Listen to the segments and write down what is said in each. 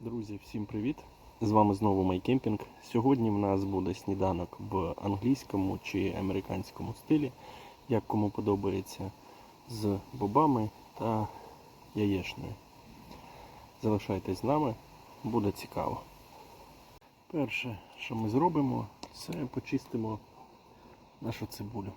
Друзі, всім привіт! З вами знову Майкемпінг. Сьогодні в нас буде сніданок в англійському чи американському стилі, як кому подобається, з бобами та яєчнею. Залишайтесь з нами, буде цікаво. Перше, що ми зробимо, це почистимо нашу цибулю.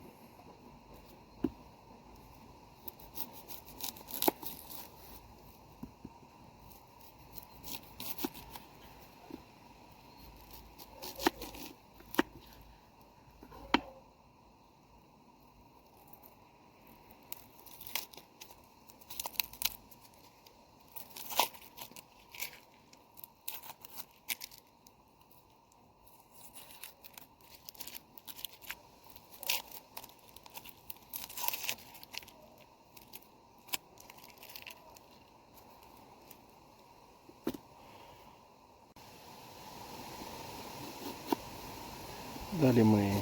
Далі ми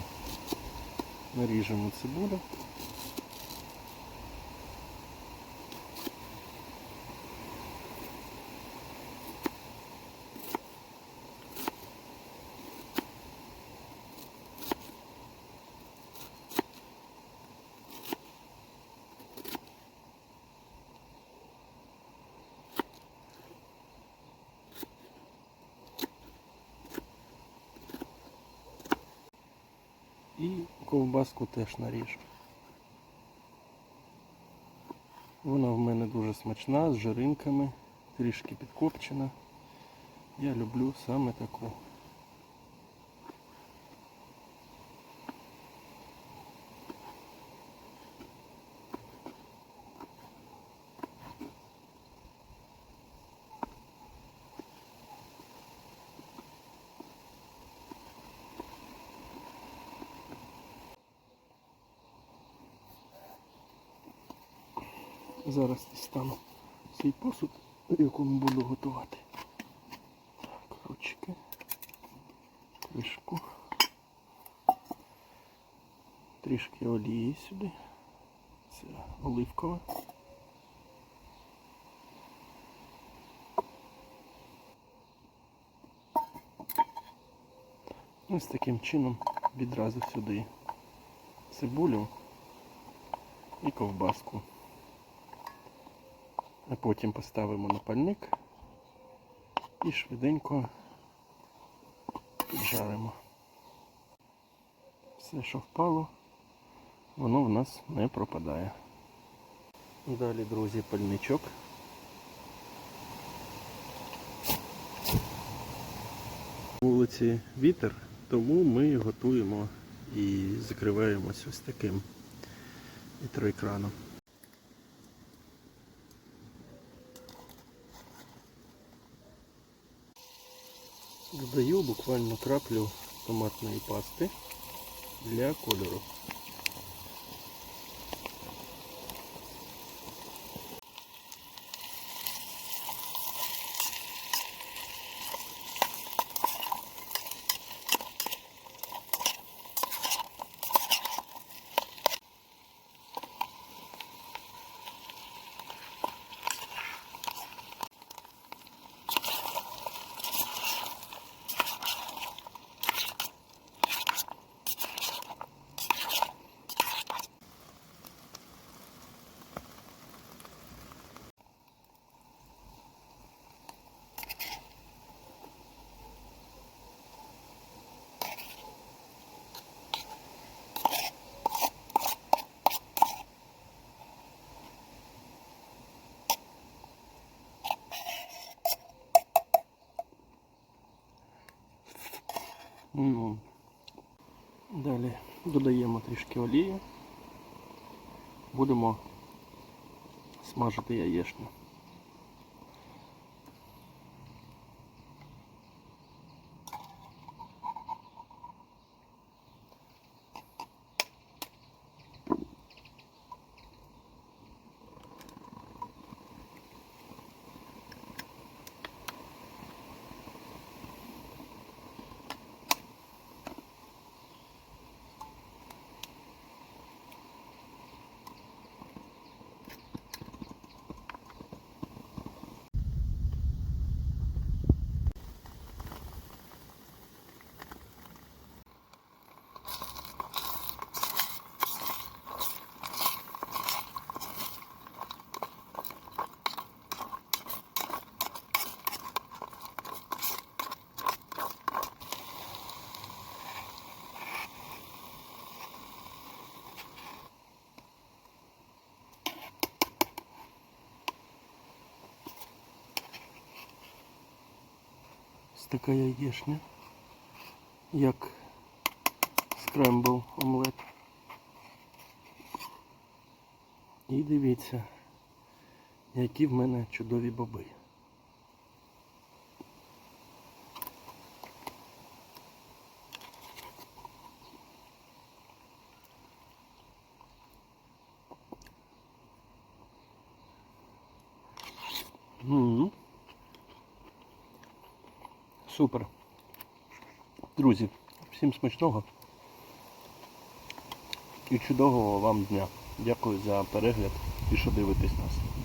наріжемо цибулю. І ковбаску теж наріжу. Вона в мене дуже смачна, з жиринками, трішки підкопчена. Я люблю саме таку. Зараз дістану свій посуд, якому буду готувати. Так, ручки, кришку, трішки олії сюди. Це оливкова. Ось таким чином відразу сюди цибулю і ковбаску. А потім поставимо на пальник і швиденько піджаримо. Все, що впало, воно в нас не пропадає. Далі, друзі, пальничок. Вулиці вітер, тому ми готуємо і закриваємось ось таким вітроекраном. Додаю буквально краплю томатної пасти для кольору. Ну, Далі додаємо трішки олії. Будемо смажити яєчню. Така яєшня, як скрембл омлет. І дивіться, які в мене чудові боби. Супер. Друзі, всім смачного і чудового вам дня. Дякую за перегляд і що дивитесь нас.